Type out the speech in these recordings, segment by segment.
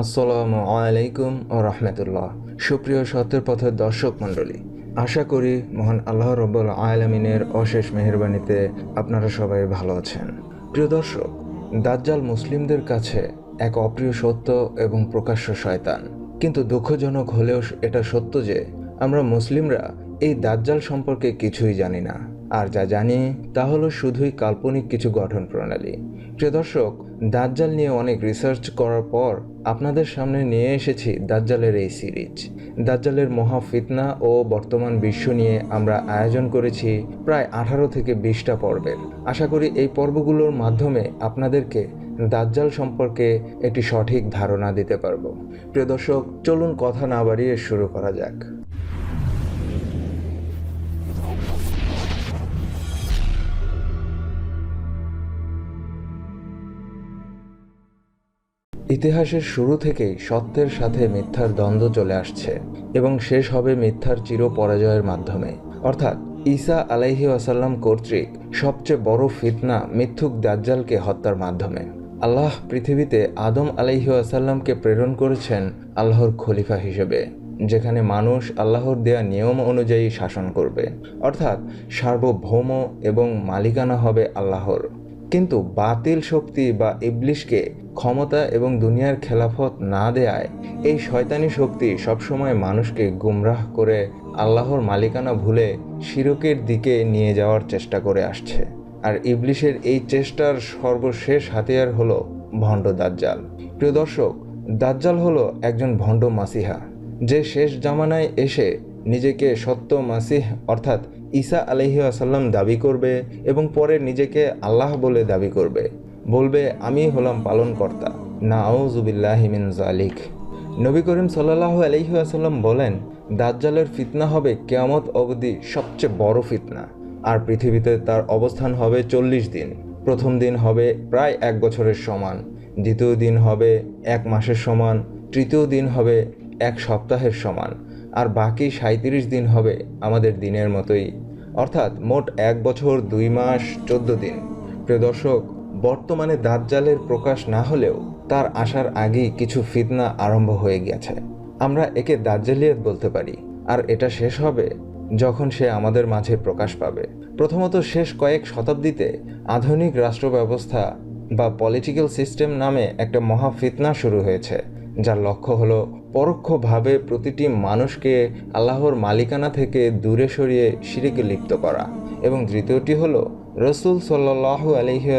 আসসালামু আলাইকুম ও রহমতুল্লাহ। সুপ্রিয় সত্যের পথের দর্শক মণ্ডলী, আশা করি মহান আল্লাহ রব্বুল আলমিনের অশেষ মেহরবানিতে আপনারা সবাই ভালো আছেন। প্রিয় দর্শক, দাজ্জাল মুসলিমদের কাছে এক অপ্রিয় সত্য এবং প্রকাশ্য শয়তান। কিন্তু দুঃখজনক হলেও এটা সত্য যে, আমরা মুসলিমরা এই দাজ্জাল সম্পর্কে কিছুই জানি না। আর যা জানি তা হলো শুধুই কাল্পনিক কিছু গঠন প্রণালী। প্রিয় দর্শক, দাজ্জাল নিয়ে অনেক রিসার্চ করার পর আপনাদের সামনে নিয়ে এসেছি দাজ্জালের এই সিরিজ দাজ্জালের মহা ফিতনা ও বর্তমান বিশ্ব নিয়ে আমরা আয়োজন করেছি প্রায় আঠারো থেকে বিশটা পর্বের। আশা করি এই পর্বগুলোর মাধ্যমে আপনাদেরকে দাজ্জাল সম্পর্কে একটি সঠিক ধারণা দিতে পারব। প্রিয় দর্শক, চলুন কথা না বাড়িয়ে শুরু করা যাক। ইতিহাসের শুরু থেকেই সত্যের সাথে মিথ্যার দ্বন্দ্ব চলে আসছে এবং শেষ হবে মিথ্যার চির পরাজয়ের মাধ্যমে। অর্থাৎ ঈসা আলাইহি আসাল্লাম কর্তৃক সবচেয়ে বড় ফিতনা মিথ্যুক দাজ্জালকে হত্যার মাধ্যমে। আল্লাহ পৃথিবীতে আদম আলাইহি আসাল্লামকে প্রেরণ করেছেন আল্লাহর খলিফা হিসেবে, যেখানে মানুষ আল্লাহর দেয়া নিয়ম অনুযায়ী শাসন করবে। অর্থাৎ সার্বভৌম এবং মালিকানা হবে আল্লাহর। কিন্তু বাতিল শক্তি বা ইবলিশকে ক্ষমতা এবং দুনিয়ার খেলাফত না দেয়ায় এই শয়তানি শক্তি সবসময় মানুষকে গুমরাহ করে আল্লাহর মালিকানা ভুলে শিরকের দিকে নিয়ে যাওয়ার চেষ্টা করে আসছে। আর ইবলিশের এই চেষ্টার সর্বশেষ হাতিয়ার হলো ভণ্ড দাজ্জাল। প্রিয় দর্শক, দাজ্জাল হলো একজন ভণ্ড মাসিহা। যে শেষ জামানায় এসে নিজেকে সত্য মাসিহ অর্থাৎ ঈসা আলহি আসাল্লাম দাবি করবে এবং পরে নিজেকে আল্লাহ বলে দাবি করবে। বলবে, আমি হলাম পালনকর্তা। না আউজুবিল্লাহিমিন জালিক নবী করিম সাল্লাহ আলহি আসাল্লাম বলেন, দাজ্জালের ফিতনা হবে কেয়ামত অবধি সবচেয়ে বড় ফিতনা। আর পৃথিবীতে তার অবস্থান হবে চল্লিশ দিন। প্রথম দিন হবে প্রায় এক বছরের সমান। দ্বিতীয় দিন হবে এক মাসের সমান। তৃতীয় দিন হবে এক সপ্তাহের সমান। আর বাকি সাঁত্রিশ দিন হবে আমাদের দিনের মতোই। অর্থাৎ মোট এক বছর দুই মাস চোদ্দ দিন। প্রিয় দর্শক, বর্তমানে দাজ্জালের প্রকাশ না হলেও তার আসার আগেই কিছু ফিতনা আরম্ভ হয়ে গেছে আমরা একে দাজ্জালিয়াত বলতে পারি, আর এটা শেষ হবে যখন সে আমাদের মাঝে প্রকাশ পাবে। প্রথমত শেষ কয়েক শতাব্দীতে আধুনিক রাষ্ট্র ব্যবস্থা বা পলিটিক্যাল সিস্টেম নামে একটা মহা ফিতনা শুরু হয়েছে, যার লক্ষ্য হলো পরোক্ষভাবে প্রতিটি মানুষকে আল্লাহর মালিকানা থেকে দূরে সরিয়ে সিঁড়িকে লিপ্ত করা। এবং তৃতীয়টি হলো, রসুল সাল্লাহ আলহি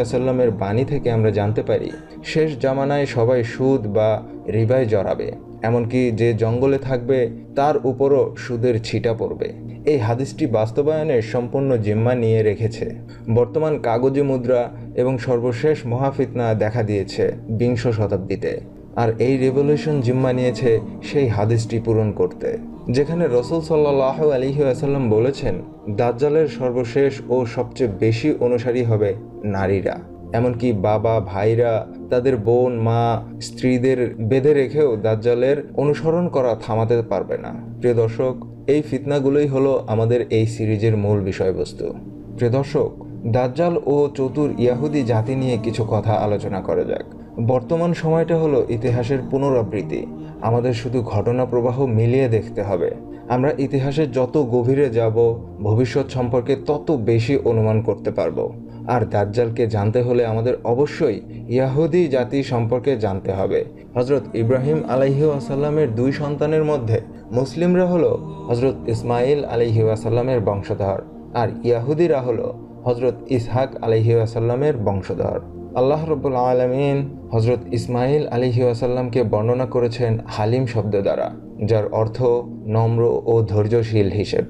বাণী থেকে আমরা জানতে পারি, শেষ জামানায় সবাই সুদ বা রিবায় জড়াবে। এমনকি যে জঙ্গলে থাকবে, তার উপরও সুদের ছিটা পড়বে। এই হাদিসটি বাস্তবায়নের সম্পূর্ণ জিম্মা নিয়ে রেখেছে। বর্তমান কাগজে মুদ্রা এবং সর্বশেষ মহাফিতনা দেখা দিয়েছে বিংশ শতাব্দীতে। আর এই রেভলিউশন জিম্মা নিয়েছে সেই হাদিসটি পূরণ করতে। যেখানে রসুল সাল্লাহ আলিহি আসাল্লাম বলেছেন, দাজ্জালের সর্বশেষ ও সবচেয়ে বেশি অনুসারী হবে নারীরা। এমনকি বাবা, ভাইরা, তাদের বোন, মা, স্ত্রীদের বেঁধে রেখেও দাজ্জালের অনুসরণ করা থামাতে পারবে না। প্রিয় দর্শক, এই ফিতনাগুলোই হলো আমাদের এই সিরিজের মূল বিষয়বস্তু। প্রিয় দর্শক, দাজ্জাল ও চতুর ইয়াহুদি জাতি নিয়ে কিছু কথা আলোচনা করা যাক। বর্তমান সময়টা হলো ইতিহাসের পুনরাবৃত্তি। আমাদের শুধু ঘটনা প্রবাহ মিলিয়ে দেখতে হবে। আমরা ইতিহাসের যত গভীরে যাব, ভবিষ্যৎ সম্পর্কে তত বেশি অনুমান করতে পারব। আর দাজ্জালকে জানতে হলে আমাদের অবশ্যই ইয়াহুদি জাতি সম্পর্কে জানতে হবে। হজরত ইব্রাহিম আলাইহি আসাল্লামের দুই সন্তানের মধ্যে মুসলিমরা হলো হজরত ইসমাইল আলাইহি আসাল্লামের বংশধর আর ইয়াহুদিরা হলো হজরত ইসহাক আলহি আসাল্লামের বংশধর। আল্লাহ রব্বুল আলমিন হজরত ইসমাইল আলিহি আসাল্লামকে বর্ণনা করেছেন হালিম শব্দ দ্বারা, যার অর্থ নম্র ও ধৈর্যশীল হিসেব।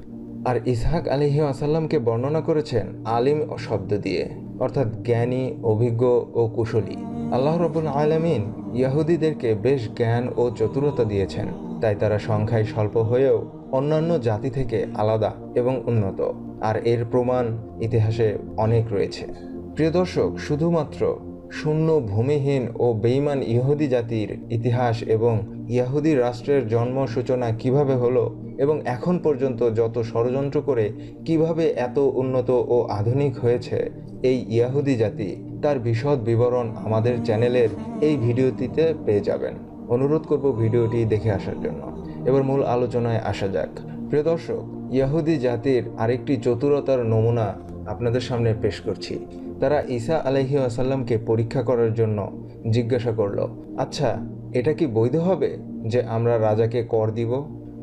আর ইসহাক আলিহি আসাল্লামকে বর্ণনা করেছেন আলিম শব্দ দিয়ে, অর্থাৎ জ্ঞানী, অভিজ্ঞ ও কুশলী। আল্লাহ রব্বুল আলমিন ইয়াহুদিদেরকে বেশ জ্ঞান ও চতুরতা দিয়েছেন, তাই তারা সংখ্যায় স্বল্প হয়েও অন্যান্য জাতি থেকে আলাদা এবং উন্নত। আর এর প্রমাণ ইতিহাসে অনেক রয়েছে। প্রিয় দর্শক, শুধুমাত্র শূন্য ভূমিহীন ও বেইমান ইহুদি জাতির ইতিহাস এবং ইয়াহুদি রাষ্ট্রের জন্ম সূচনা কীভাবে হলো এবং এখন পর্যন্ত যত ষড়যন্ত্র করে কীভাবে এত উন্নত ও আধুনিক হয়েছে এই ইয়াহুদি জাতি, তার বিশদ বিবরণ আমাদের চ্যানেলের এই ভিডিওটিতে পেয়ে যাবেন। অনুরোধ করব ভিডিওটি দেখে আসার জন্য। এবার মূল আলোচনায় আসা যাক। প্রিয় দর্শক ইয়াহুদি জাতির আরেকটি চতুরতার নমুনা আপনাদের সামনে পেশ করছি। তারা ঈসা আলাইহি আসাল্লামকে পরীক্ষা করার জন্য জিজ্ঞাসা করল আচ্ছা এটা কি বৈধ হবে যে আমরা রাজাকে কর দিব?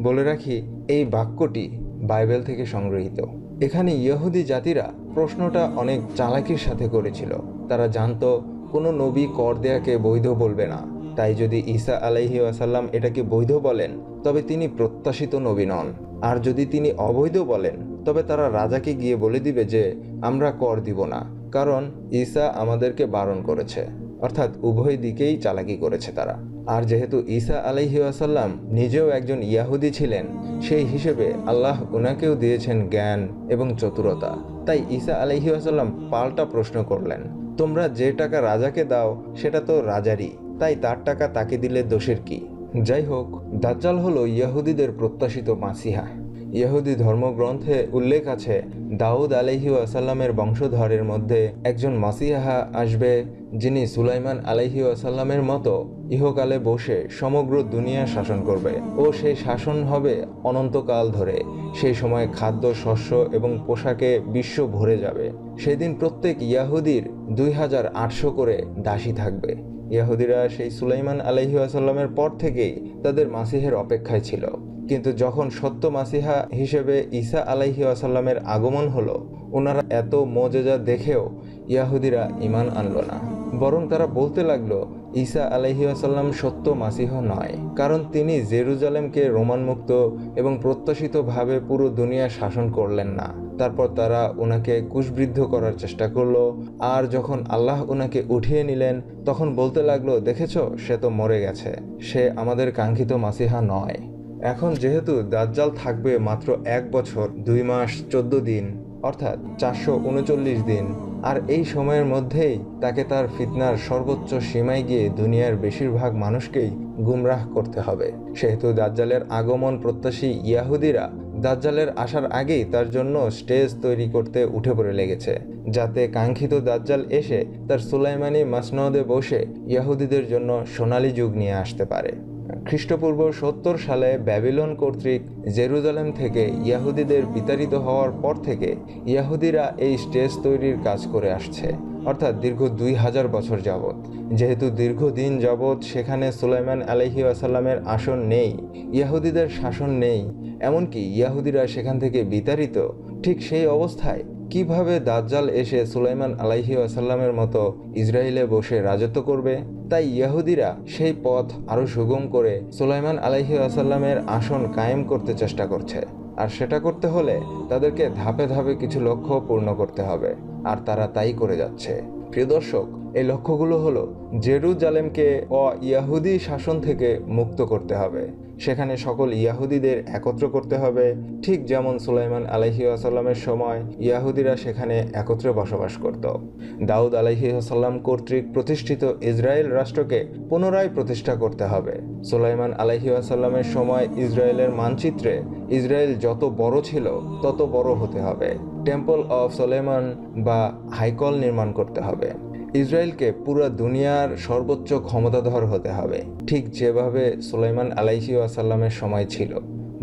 বলে রাখি, এই বাক্যটি বাইবেল থেকে সংগৃহীত। এখানে ইহুদি জাতিরা প্রশ্নটা অনেক চালাকির সাথে করেছিল। তারা জানতো, কোনো নবী কর দেয়াকে বৈধ বলবে না। তাই যদি ঈসা আলাইহি আসাল্লাম এটাকে বৈধ বলেন, তবে তিনি প্রত্যাশিত নবী নন। আর যদি তিনি অবৈধ বলেন, তবে তারা রাজাকে গিয়ে বলে দিবে যে, আমরা কর দিব না। কারণ ঈসা আমাদেরকে বারণ করেছে। অর্থাৎ উভয় দিকেই চালাকি করেছে তারা। আর যেহেতু ঈসা আলাইহি আসাল্লাম নিজেও একজন ইয়াহুদি ছিলেন, সেই হিসেবে আল্লাহ উনাকেও দিয়েছেন জ্ঞান এবং চতুরতা। তাই ঈসা আলাইহি আসাল্লাম পাল্টা প্রশ্ন করলেন, তোমরা যে টাকা রাজাকে দাও, সেটা তো রাজারই। তাই তার টাকা তাকে দিলে দোষের কি? যাই হোক, দাজ্জাল হলো ইয়াহুদিদের প্রত্যাশিত মাসিহা। ইহুদি ধর্মগ্রন্থে উল্লেখ আছে, দাউদ আলহি আসাল্লামের বংশধরের মধ্যে একজন মাসিহা আসবে, যিনি সুলাইমান আলহি আসাল্লামের মতো ইহকালে বসে সমগ্র দুনিয়া শাসন করবে। ও সেই শাসন হবে অনন্তকাল ধরে। সেই সময় খাদ্য, শস্য এবং পোশাকে বিশ্ব ভরে যাবে। সেদিন প্রত্যেক ইয়াহুদির দুই হাজার আটশো করে দাসী থাকবে। ইয়াহুদিরা সেই সুলাইমান আলহি আসাল্লামের পর থেকেই তাদের মাসিহের অপেক্ষায় ছিল। কিন্তু যখন সত্য মাসিহা হিসেবে ঈসা আলাইহি আসাল্লামের আগমন হলো ওনারা এত মজেজা দেখেও ইয়াহুদিরা ইমান আনল না। বরং তারা বলতে লাগল, ঈসা আলাইহি আসাল্লাম সত্য মাসিহ নয়। কারণ তিনি জেরুজালেমকে রোমানমুক্ত এবং প্রত্যাশিতভাবে পুরো দুনিয়া শাসন করলেন না। তারপর তারা ওনাকে কুশবৃদ্ধ করার চেষ্টা করল। আর যখন আল্লাহ ওনাকে উঠিয়ে নিলেন, তখন বলতে লাগল, দেখেছ, সে তো মরে গেছে। সে আমাদের কাঙ্ক্ষিত মাসিহা নয়। এখন যেহেতু দাজ্জাল থাকবে মাত্র এক বছর, দুই মাস, চোদ্দ দিন, অর্থাৎ চারশো উনচল্লিশ দিন, আর এই সময়ের মধ্যেই তাকে তার ফিতনার সর্বোচ্চ সীমায় গিয়ে দুনিয়ার বেশিরভাগ মানুষকেই গুমরাহ করতে হবে। সেহেতু দাজ্জালের আগমন প্রত্যাশী ইয়াহুদিরা দাজ্জালের আসার আগেই তার জন্য স্টেজ তৈরি করতে উঠে পড়ে লেগেছে, যাতে কাঙ্ক্ষিত দাজ্জাল এসে তার সুলাইমানি মাসনদে বসে ইয়াহুদিদের জন্য সোনালি যুগ নিয়ে আসতে পারে। খ্রিস্টপূর্ব সত্তর সালে ব্যাবিলন কর্তৃক জেরুজালেম থেকে ইয়াহুদিদের বিতাড়িত হওয়ার পর থেকে ইয়াহুদিরা এই স্টেজ তৈরির কাজ করে আসছে, অর্থাৎ দীর্ঘ দুই হাজার বছর যাবৎ। যেহেতু দীর্ঘদিন যাবৎ সেখানে সুলাইমান আলহি আসাল্লামের আসন নেই, ইয়াহুদিদের শাসন নেই, এমনকি ইয়াহুদিরা সেখান থেকে বিতাড়িত, ঠিক সেই অবস্থায় কীভাবে দাজ্জাল এসে সুলাইমান আলাইহি আসাল্লামের মতো ইসরায়েলে বসে রাজত্ব করবে? তাই ইয়াহুদিরা সেই পথ আরও সুগম করে সুলাইমান আলাইহি আসাল্লামের আসন কায়েম করতে চেষ্টা করছে। আর সেটা করতে হলে তাদেরকে ধাপে ধাপে কিছু লক্ষ্য পূর্ণ করতে হবে, আর তারা তাই করে যাচ্ছে। প্রিয় দর্শক, এই লক্ষ্যগুলো হলো জেরুজালেমকে অ ইয়াহুদি শাসন থেকে মুক্ত করতে হবে। সেখানে সকল ইয়াহুদিদের একত্র করতে হবে। ঠিক যেমন সুলাইমান আলহি আসাল্লামের সময় ইয়াহুদিরা সেখানে একত্রে বসবাস করত। দাউদ আলহি আসাল্লাম কর্তৃক প্রতিষ্ঠিত ইসরায়েল রাষ্ট্রকে পুনরায় প্রতিষ্ঠা করতে হবে। সুলাইমান আলহি আসাল্লামের সময় ইসরায়েলের মানচিত্রে ইসরায়েল যত বড় ছিল, তত বড় হতে হবে। টেম্পল অফ সোলেমান বা হাইকল নির্মাণ করতে হবে। ইসরায়েলকে পুরো দুনিয়ার সর্বোচ্চ ক্ষমতাধর হতে হবে। ঠিক যেভাবে সুলাইমান আলাইহি আসাল্লামের সময় ছিল।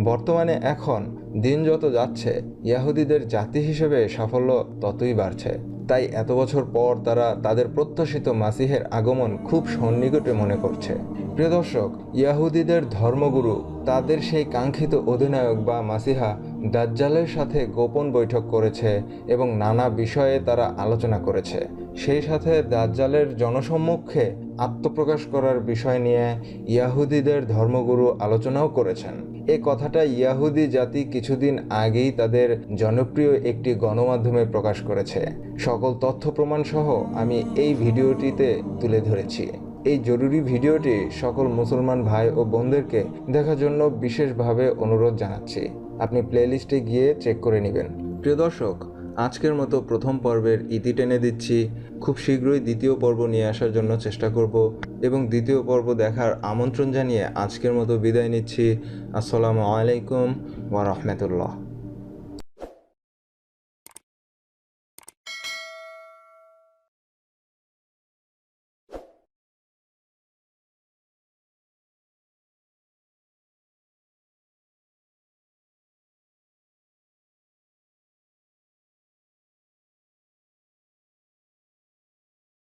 বর্তমানে এখন দিন যত যাচ্ছে, ইয়াহুদিদের জাতি হিসেবে সাফল্য ততই বাড়ছে। তাই এত বছর পর তারা তাদের প্রত্যাশিত মাসিহের আগমন খুব সন্নিকটে মনে করছে। প্রিয় দর্শক, ইয়াহুদিদের ধর্মগুরু, তাদের সেই কাঙ্ক্ষিত অধিনায়ক বা মাসিহা দাজ্জালের সাথে গোপন বৈঠক করেছে এবং নানা বিষয়ে তারা আলোচনা করেছে। সেই সাথে দাজ্জালের জনসম্মুখে আত্মপ্রকাশ করার বিষয় নিয়ে ইয়াহুদিদের ধর্মগুরু আলোচনাও করেছেন। এই কথাটা ইয়াহুদি জাতি কিছুদিন আগেই তাদের জনপ্রিয় একটি গণমাধ্যমে প্রকাশ করেছে। সকল তথ্য প্রমাণ সহ আমি এই ভিডিওটিতে তুলে ধরেছি। এই জরুরি ভিডিওটি সকল মুসলমান ভাই ও বোনদেরকে দেখার জন্য বিশেষভাবে অনুরোধ জানাচ্ছি। আপনি প্লেলিস্টে গিয়ে চেক করে নেবেন। প্রিয় দর্শক, আজকের মতো প্রথম পর্বের ইতি টেনে দিচ্ছি। খুব শীঘ্রই দ্বিতীয় পর্ব নিয়ে আসার জন্য চেষ্টা করব এবং দ্বিতীয় পর্ব দেখার আমন্ত্রণ জানিয়ে আজকের মতো বিদায় নিচ্ছি। আসসালামু আলাইকুম ওয়া রাহমাতুল্লাহ।